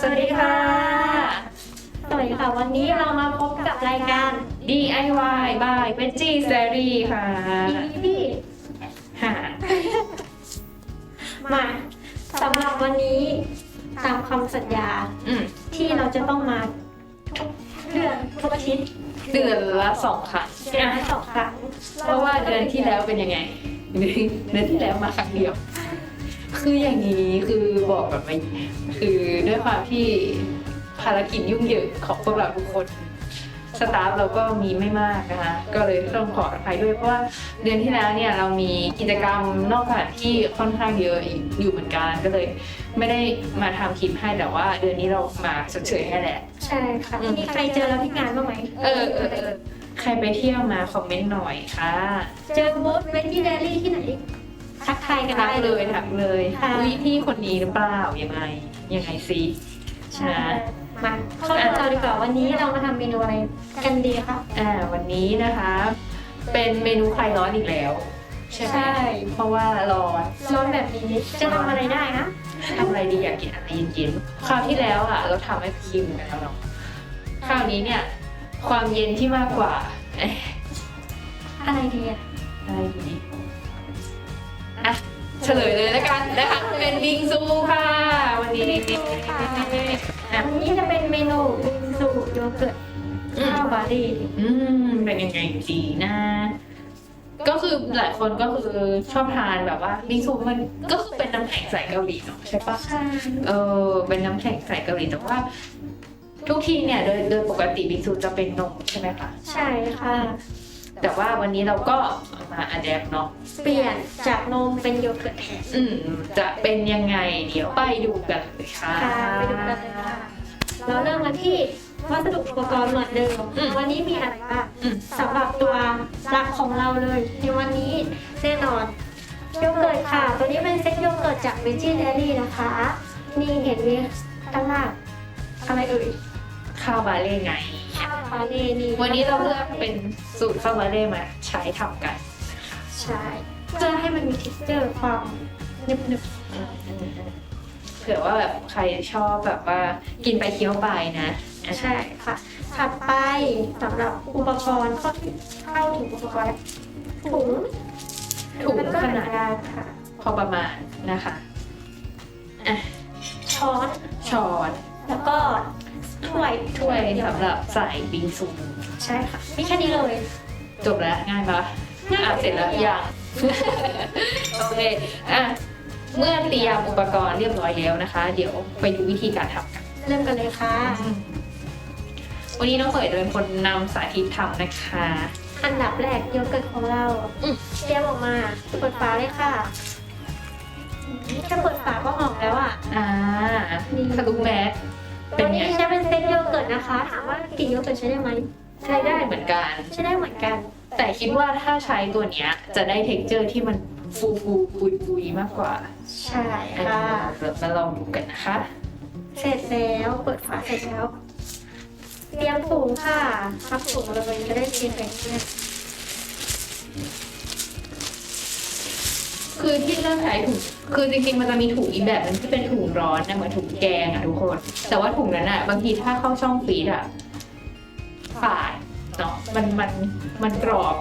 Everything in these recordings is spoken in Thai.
สวัสดีค่ะ สวัสดีค่ะ วันนี้เรามาพบกับรายการ DIY by Veggie Series ค่ะ EP ค่ะมาสำหรับวันนี้ตามคำสัญญาอืมที่เราจะต้องมาทุกเดือนทุกอาทิตย์เดือนละสองครั้งเดือนละสองครั้งเพราะว่าเดือนที่แล้วเป็นยังไง เดือนที่แล้วมาครั้งเดียว คืออย่างนี้คือบอกแบบไม่คือด้วยความที่ภารกิจยุ่งเหยิงของพวกเราทุกคนสตาฟเราก็มีไม่มากนะคะ ก็เลยต้องขออภัยด้วยเพราะว่าเดือนที่แล้วเนี่ยเรามีกิจกรรมนอกสถานที่ค่อนข้างเยอะอยู่เหมือนกันก็เลย ไม่ได้มาทำคลิปให้แต่ว่า เดือนนี้เรามาชดเชยให้แหละ ใช่ค่ะอืมมีใครเจอเราที่งานบ้างไหมเออเออเออใครไปเที่ยวมาคอมเมนต์หน่อยค่ะ เจอบูธเวทีเดลี่ที่ไหน ทักทายกันทักได้เลยทักเลยค่ะอุ้ยพี่คนนี้หรือเปล่ายังไงยังไงสิใช่นะมาเข้าเรื่องเราดีกว่าวันนี้เรามาทำเมนูอะไรกันดีคะอ่าวันนี้นะคะ เป็นเมนูคลายร้อนอีกแล้ว ใช่ไหมเพราะว่าร้อนร้อนแบบนี้จะทำอะไรได้นะทำอะไรดีอยากกินอะไรเย็นๆคราวที่แล้วอะเราทำให้คิมกันแล้วเนาะคราวนี้เนี่ย ความเย็นที่มากกว่าเอ๊ะอะไรดีอะอะไรดีอะ เฉลยเลยแล้วกันนะคะเป็นบิงซูค่ะ วันนี้อะอันนี้จะเป็นเมนูบิงซูโยเกิร์ตข้าวบาร์ดี้อืมเป็นยังไงดีนะก็คือหลายคนก็คือชอบทานแบบว่าบิงซูมันก็คือเป็นน้ำแข็งใสเกาหลีเนาะใช่ปะใช่เออเป็นน้ำแข็งใสเกาหลีแต่ว่า ทุกทีเนี่ยโดยโดยปกติบิงซูจะเป็นนมใช่ไหมคะใช่ค่ะ แต่ว่าวันนี้เราก็เอามาอัดแอปเนาะเปลี่ยนจากนมเป็นโยเกิร์ตแทนอืมจะเป็นยังไงเดี๋ยวไปดูกันเลยค่ะค่ะไปดูกันเลยค่ะเราเริ่มกันที่วัสดุอุปกรณ์เหมือนเดิมอืมวันนี้มีอะไรบ้างอืมสำหรับตัวหลักของเราเลย ในวันนี้แน่นอนโยเกิร์ตค่ะ ตัวนี้เป็นเซ็ตโยเกิร์ตจากเวจิเดลี่นะคะ นี่เห็นไหมด้านล่างอะไรเอ่ยข้าวบาเล่ไง ข้าวบาเล่นี่วันนี้เราเลือกเป็นสูตรข้าวบาเล่มาใช้ทำกันใช่เพื่อให้มันมี texture ความหนึบเผื่อว่าแบบใครชอบแบบว่ากินไปเคี้ยวไปนะๆใช่ค่ะถัดไปสำหรับอุปกรณ์เข้าถึงเข้าถึงอุปกรณ์ถุงถุงแล้วก็ขหนันาดงยางค่ะพอประมาณนะคะช้อนช้อนแล้วก็ ถ้วยถ้วยสำหรับใส่บิงซูใช่ค่ะมีแค่นี้เลย จบแล้วง่ายปะอะเสร็จแล้วยังโอเคอะเมื่อเตรียมอุปกรณ์เรียบร้อยแล้วนะคะ เดี๋ยวไปดูวิธีการทำกัน เริ่มกันเลยค่ะ วันนี้น้องเขยจะเป็นคนนำสาธิตทำนะคะ อันดับแรกโยเกิร์ตของเราอืมเตรียมออกมาเปิดฝาเลยค่ะแค่เปิดฝาก็หอมแล้วอะ อ่าทะลุแมส เป็ตันวไง นี้จะเป็นเซตโยเกิร์ตนะคะ ถามว่ากลิ่นโยเกิร์ตใช้ได้ไหมใช้ได้เหมือนกัน ใช้ได้เหมือนกัน แต่คิดว่าถ้าใช้ตัวเนี้ย จะได้เท็กเจอร์ที่มันฟูฟูปุยปุยๆมากกว่าใช่ค่ะ เดี๋ยวมาลองดูกันนะคะ เสร็จแล้วเปิดฝาเสร็จแล้ว เตรียมถุงค่ะพับถุงเลยจะได้กินแบบนี้ คือที่เลือกใช้ถุงคือจริงๆ มันจะมีถุงอีกแบบนึงที่เป็นถุงร้อนนะเหมือนถุงแกงอะทุกคน แต่ว่าถุงนั้นอะ บางทีถ้าเข้าช่องฟรีดอะฝาดเนาะมันมันมันกรอบ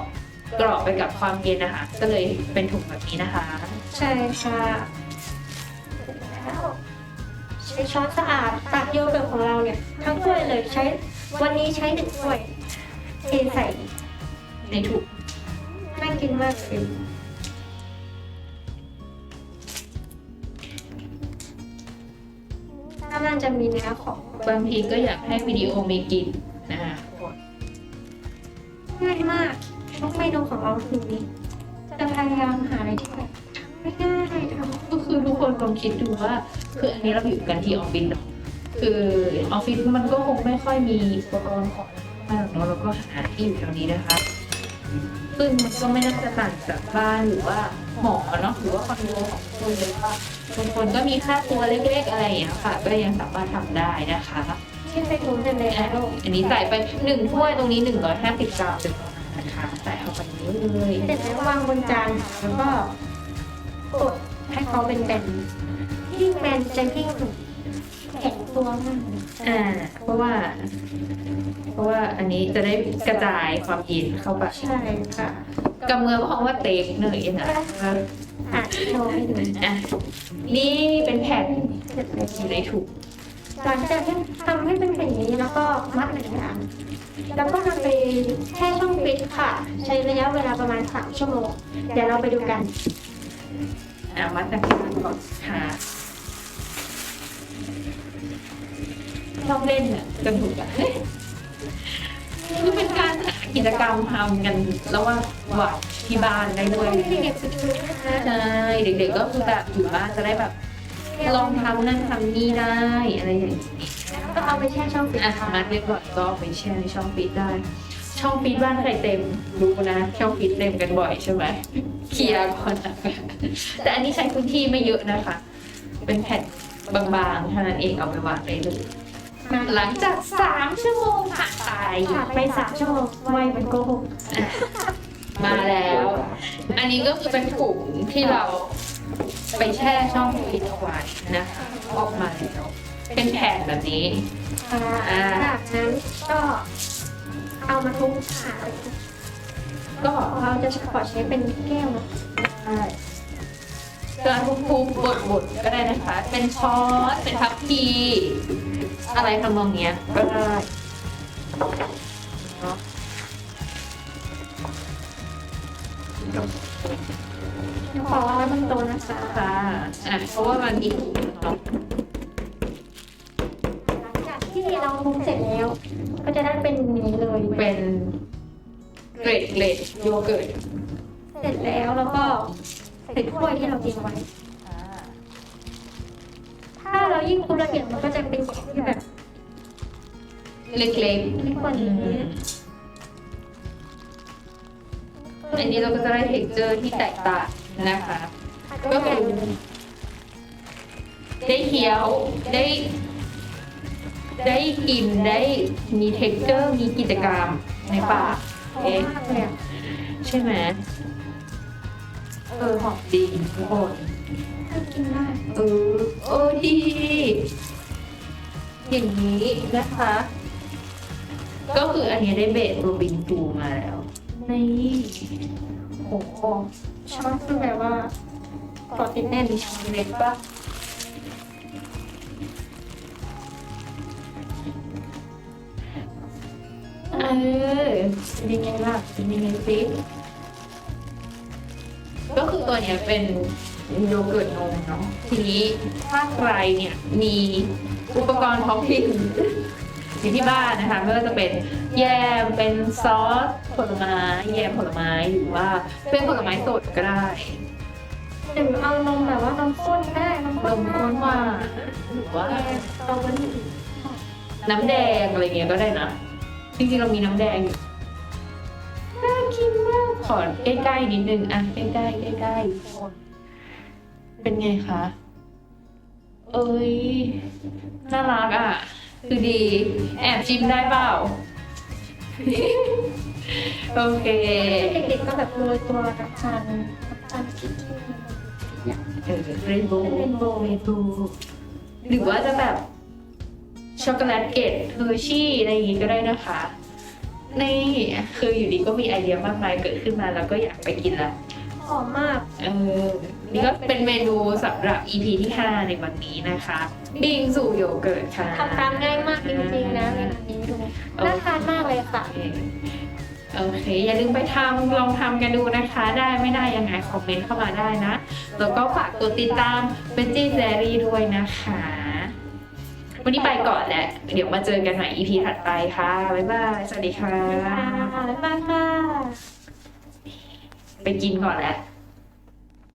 กรอบไปกับความเย็นนะคะ ก็เลยเป็นถุงแบบนี้นะคะ ใช่ค่ะใช้ช้อนสะอาดตักโยเกิร์ตของเราเนี่ย ทั้งถ้วยเลยใช้วันนี้ใช้หนึ่งถ้วยเทใส่ในถุงน่ากินมากเลย ถ้ามันจะมีเนื้อของบางทีก็อยากให้วิดีโอมีกลินนะคะทุกคนง่ายมากทุกเมนูของเราคือนี้ จะพยายามหาอะไรที่แบบไม่ง่ายทำก็คือทุกคนลองคิดดูว่า คืออันนี้เราอยู่กันที่ออฟฟิศเนาะคือออฟฟิศมันก็คงไม่ค่อยมีอุปกรณ์ของมากเนาะแล้วก็หาที่อยู่แถวนี้นะคะซึ่งมันก็ไม่น่าจะต่างจากบ้านหรือว่าหอเนาะหรือว่าคอนโดของคนเลยว่า บางคนก็มีค่าครัวเล็กๆอะไรอย่างเงี้ยค่ะ ก็ยังสามารถทำได้นะคะที่ไปรู้กันเลยแล้วอันนี้ใส่ไปหนึ่งถ้วยตรงนี้หนึ่งร้อยห้าสิบกรัมนะคะใส่เข้าไปเลยเสร็จแล้ววางบนจานแล้วก็กดให้เขาเป็นแบนยิ่งแบนจะยิ่งแข็งตัวมากอ่าเพราะว่า เพราะว่าอันนี้จะได้กระจายความเย็นเข้าไปใช่ค่ะ กำเมือเพราะว่าเต็กเนยนะอะโชว์ให้ดูอะนี่เป็นแผ่นอยู่ในถุงหลังจากที่ทำให้เป็นแบบนี้แล้วก็มัดหนึ่งอย่างแล้วก็นำไปแช่ช่องฟรีซค่ะ ใช้ระยะเวลาประมาณ3ชั่วโมง เดี๋ยวเราไปดูกันอะมัดจากที่นั่นก่อนค่ะชอบเล่นอะจนถูกอะ คือเป็นการหากิจกรรมทำกันระหว่างวันที่บ้านได้ด้วยเด็กๆไปดูนะคะใช่เด็กๆก็คือแบบอยู่บ้านจะได้แบบ ลองทำนั่นทำนี่ได้อะไรอย่างนี้ก็เอาไปแช่ช่องฟรีซอะมัดเรียบร้อยก็เอาไปแช่ในช่องฟีดได้ ช่องฟีดบ้านใครเต็มรู้นะช่องฟีดเต็มกันบ่อยใช่ไหมเคลียร์ก่อนนะแต่อันนี้ใช้พื้นที่ไม่เยอะนะคะ เป็นแผ่นบางๆเท่านั้นเองเอาไปวางได้เลยมา หลังจากสามชั่วโมงผ่านไปผ่านไปสามชั่วโมงไวเหมันโกหกมาแล้ว อันนี้ก็คือเป็นถุงที่เราไปแช่ช่องฟีดเอาไว้นะคะออกมาแล้ว เป็นแผ่นแบบนี้อ่าจากนั้นก็เอามาทุบค่ะก็เราจะขอใช้เป็นแก้วนะได้เกลือทุบๆบดๆก็ได้นะคะ เป็นช้อนเป็นทัพพีอะไรทำนองเนี้ยก็ได้เนาะขอไว้บนโต๊ะนะคะค่ะอะเพราะว่ามันมีถุงเนาะหลังจากที่เราทุบเสร็จแล้ว ก็จะได้เป็นนี้เลยเป็นเกรดเกรดโยเกิร์ตเสร็จแล้วแล้วก็ ใส่ถ้วยที่เราเตรียมไว้ถ้าเรายิ่งทุบละเอียดมันก็จะเป็นสีที่แบบเล็กเล็กกว่าๆอืนี้มอันนี้เราก็จะได้เท็กเจอร์ที่แตกต่างนะคะ ก็คือได้เคี้ยว ได้ ได้กิน ได้มีเท็กเจอร์ มีกิจกรรมในปากหอมมากเลยอะใช่ไหม เออหอมดีทุกคนกินมากเออเออดี อย่างนี้นะคะ ก็คืออันนี้ได้เบสโรบินทูมาแล้วในโอ้โหช้อนคือแบบว่าเกอติดแน่นเล็กปะเออเป็นยังไงล่ะเป็นยังไงซิ คือตัวเนี้ยเป็นโยเกิร์ตนมเนาะทีนี้ถ้าใครเนี่ยมีอุปกรณ์ท้องถิ่นอยู่ที่บ้านนะคะไม่ว่าจะเป็นแยมเป็นซอสผลไม้แยมผลไม้หรือว่าเป็นผลไม้สดก็ได้หรือเอานมแบบว่านมข้นก็ได้นมนข้นมข้นหวานหรือว่าตรงนี้น้ำแดงอะไรเงี้ยก็ได้นะจริงๆเรามีน้ำแดงอยู่ น่ากินมากขอใกล้ๆนิดนึงอะใกล้ๆใกล้ๆทุกคนเป็นไงคะ เอ้ยน่ารักอะ คือดี แอบชิมได้เปล่า โอเคเด็กๆก็แบบโรยตัวน้ำตาลน้ำตาลคิดเออเรนโบว์เป็นโบว์เรนโบว์หรือว่าจะแบบช็อกโกแลตเกตเฮอร์ชี่อะไรอย่างงี้ก็ได้นะคะ นี่คืออยู่ดีก็มีไอเดียมากมายเกิดขึ้นมาแล้วก็อยากไปกินละหอมมากเออนี่ก็เป็นเมนูสำหรับ EP ที่ 5 ในวันนี้นะคะบิงซูโยเกิร์ตค่ะทำตามง่ายมากจริงๆนะเมนูนี้ดูน่าทานมากเลยค่ะโอเคอย่าลืมไปทำลองทำกันดูนะคะ ได้ไม่ได้ยังไงคอมเมนต์เข้ามาได้นะ แล้วก็ฝากกดติดตามเ e นจี้แซรี่ด้วยนะคะ วันนี้ไปก่อนแหละเดี๋ยวมาเจอกันใหม่ EP ถัดไปค่ะ บ๊ายบาย สวัสดีค่ะค่ะบ๊ายบายค่ะ ไปกินก่อนแหละ